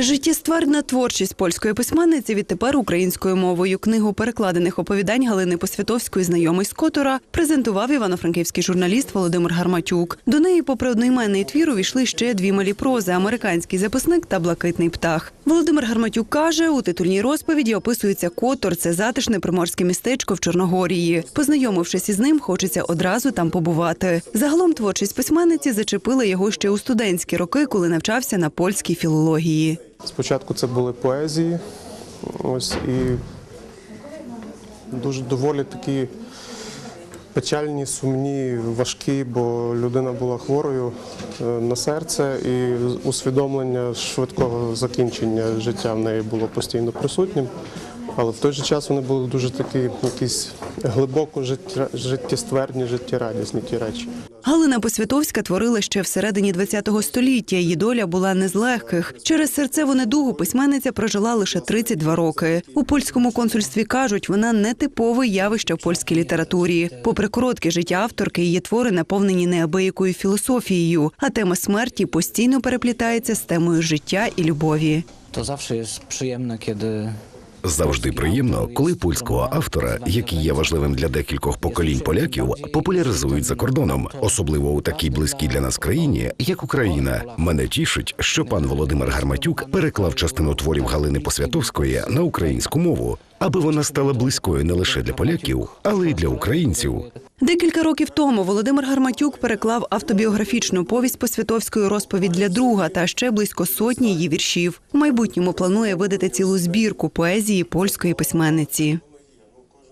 Життєстверна творчість польської письменниці відтепер українською мовою. Книгу перекладених оповідань Галини Посвятовської знайомий з Котора презентував івано-франківський журналіст Володимир Гарматюк. До неї, попри одноіменний твір, увійшли ще дві малі прози американський записник та блакитний птах. Володимир Гарматюк каже, у титульній розповіді описується Котор. Це затишне приморське містечко в Чорногорії. Познайомившись із ним, хочеться одразу там побувати. Загалом творчість письменниці зачепила його ще у студентські роки, коли навчався на польській філології. Спочатку це були поезії, ось і дуже доволі такі печальні, сумні, важкі, бо людина була хворою е, на серце, і усвідомлення швидкого закінчення життя в неї було постійно присутнім. Але в той же час вони були дуже такі якісь глибоко життя- життєстверні, життєрадісні ті речі. Галина Посвятовська творила ще всередині ХХ століття. Її доля була не з легких. Через серцеву недугу письменниця прожила лише 32 роки. У польському консульстві кажуть, вона не типове явище в польській літературі. Попри коротке життя авторки, її твори наповнені неабиякою філософією, а тема смерті постійно переплітається з темою життя і любові. To zawsze jest przyjemne, kiedy Завжди приємно, коли польського автора, який є важливим для декількох поколінь поляків, популяризують за кордоном, особливо у такій близькій для нас країні, як Україна. Мене тішить, що пан Володимир Гарматюк переклав частину творів Галини Посвятовської на українську мову, аби вона стала близькою не лише для поляків, але й для українців. Декілька років тому Володимир Гарматюк переклав автобіографічну повість Посвятовської розповідь для друга та ще близько сотні її віршів. У майбутньому планує видати цілу збірку поезії польської письменниці.